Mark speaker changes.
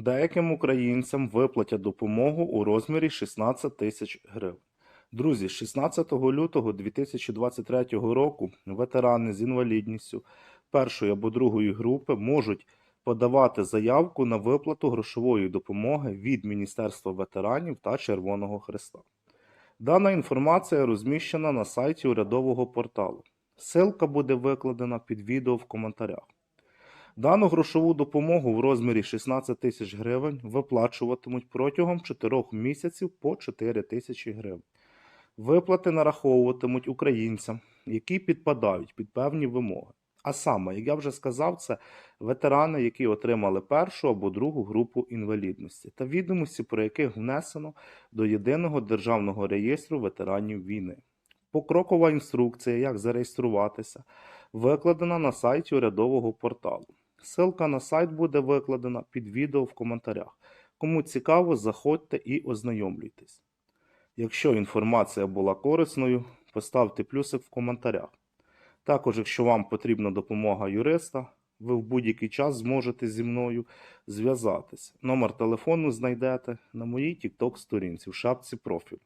Speaker 1: Деяким українцям виплатять допомогу у розмірі 16 тисяч гривень. Друзі, з 16 лютого 2023 року ветерани з інвалідністю першої або другої групи можуть подавати заявку на виплату грошової допомоги від Міністерства ветеранів та Червоного Хреста. Дана інформація розміщена на сайті урядового порталу. Ссылка буде викладена під відео в коментарях. Дану грошову допомогу в розмірі 16 тисяч гривень виплачуватимуть протягом 4 місяців по 4 тисячі гривень. Виплати нараховуватимуть українцям, які підпадають під певні вимоги. А саме, як я вже сказав, це ветерани, які отримали першу або другу групу інвалідності, та відомості, про яких внесено до єдиного державного реєстру ветеранів війни. Покрокова інструкція, як зареєструватися, викладена на сайті урядового порталу. Ссылка на сайт буде викладена під відео в коментарях. Кому цікаво, заходьте і ознайомлюйтесь. Якщо інформація була корисною, поставте плюсик в коментарях. Також, якщо вам потрібна допомога юриста, ви в будь-який час зможете зі мною зв'язатися. Номер телефону знайдете на моїй TikTok сторінці в шапці профіль.